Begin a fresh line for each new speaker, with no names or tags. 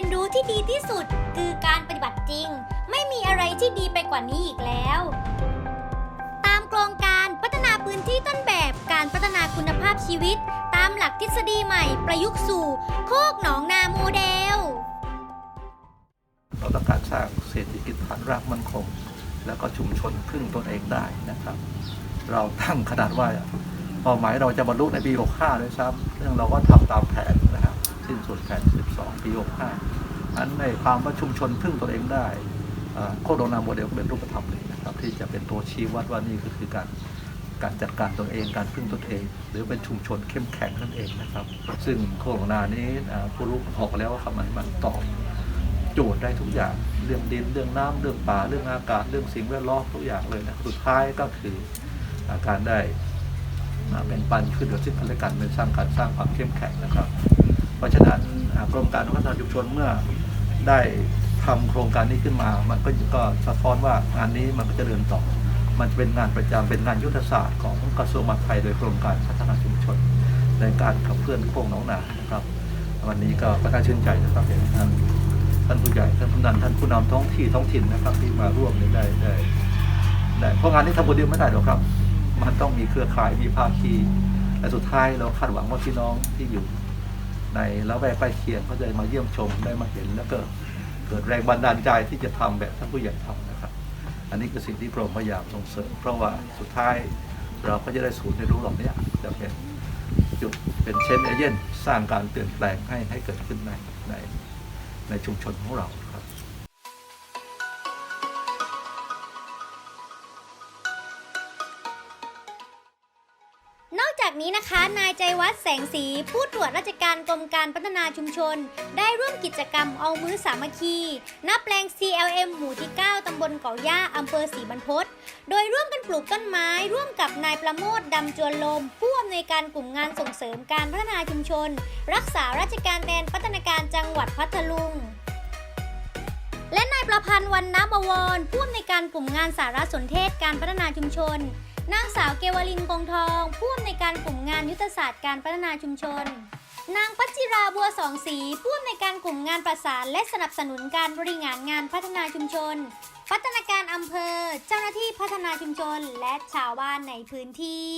ยนรู้ที่ดีที่สุดคือการปฏิบัติจริง ไม่มีอะไรที่ดีไปกว่านี้อีกแล้ว ตามโครงการพัฒนาพื้นที่ต้นแบบการพัฒนาคุณภาพชีวิต ตามหลักทฤษฎีใหม่ประยุกต์สู่โคกหนองนาโมเดล
เราต้องการสร้างเศรษฐกิจฐานรากมั่นคง แล้วก็ชุมชนพึ่งตนเองได้นะครับ เราตั้งขนาดว่าเป้าหมายเราจะบรรลุในปี 65 ด้วยซ้ำเรื่องเราก็ทำตามแผนนะครับ สิ้นสุดแผน 12 ปี 65 อันในความว่าชุมชนพึ่งตนเองได้เอ่อโคโดนาโมเดลก็เป็นรูปธรรมเลยนะครับที่จะเป็นตัวชี้วัดว่านี่ก็คือการการจัดการตนเองการพึ่งตนเอง หรือเป็นชุมชนเข้มแข็งนั่นเองนะครับ ซึ่งโคโดนานี้ผู้รู้บอกแล้วว่าคำมันมันตอบโจทย์ได้ทุกอย่างเรื่องดินเรื่องน้ำเรื่องป่าเรื่องอากาศเรื่องสิ่งแวดล้อมทุกอย่างเลยนะสุดท้ายก็คือการได้อ่าเป็นปันขึ้นเหลือดซึ่งกันและกันเป็นสร้างการสร้างความเข้มแข็งนะครับ เพราะฉะนั้นกรมการพัฒนาชุมชนเมื่อ ได้ทำโครงการนี้ขึ้นมา มันก็ก็สะท้อนว่างานนี้มันก็จะเดินต่อ มันเป็นงานประจำเป็นงานยุทธศาสตร์ของกระทรวงมหาดไทยโดยกรมการพัฒนาชุมชน ในการขับเคลื่อนโค้งหนองนานะครับ วันนี้ก็ประการชื่นใจนะครับเห็นท่านท่านผู้ใหญ่ท่านผู้นำท่านผู้นำท้องที่ท้องถิ่นนะครับที่มาร่วมได้ได้ได้เพราะงานนี้ทำคนเดียวไม่ได้หรอกครับ มันต้องมีเครือข่ายมีภาคีและสุดท้ายเราคาดหวังว่าพี่น้องที่อยู่ ในละแวกใกล้เคียงเขาจะมาเยี่ยมชมได้มาเห็นแล้วก็เกิดแรงบันดาลใจที่จะทำแบบท่านผู้ใหญ่ทำนะครับ อันนี้คือสิ่งที่กรมพยายามส่งเสริม เพราะว่าสุดท้ายเราก็จะได้ศูนย์เรียนรู้เหล่านี้จะเป็นจุดเป็นเชนเอเย่นสร้างการเปลี่ยนแปลงให้ให้เกิดขึ้นในในในชุมชนของเรา
นอกจากนี้นะคะ นายใจวัฒน์แสงสี ผู้ตรวจราชการกรมการพัฒนาชุมชน ได้ร่วมกิจกรรมเอามือสามัคคีณแปลง CLM หมู่ที่ 9 ตำบลเกาะย่าอำเภอศรีบรรพตโดยร่วมกันปลูกต้นไม้ ร่วมกับนายประโมทดำจวนลม ผู้อำนวยการกลุ่มงานส่งเสริมการพัฒนาชุมชน รักษาราชการแทนพัฒนาการจังหวัดพัทลุงและนายประพันธ์วันน้ำบวรผู้อำนวยการกลุ่มงานสารสนเทศการพัฒนาชุมชน นางสาวเกวลินกงทองผู้อำนวยการกลุ่มงานยุทธศาสตร์การพัฒนาชุมชน นางปัจจิราบัวสองสีผู้อำนวยการกลุ่มงานประสานและสนับสนุนการบริหารงานพัฒนาชุมชน พัฒนาการอำเภอ เจ้าหน้าที่พัฒนาชุมชน และชาวบ้านในพื้นที่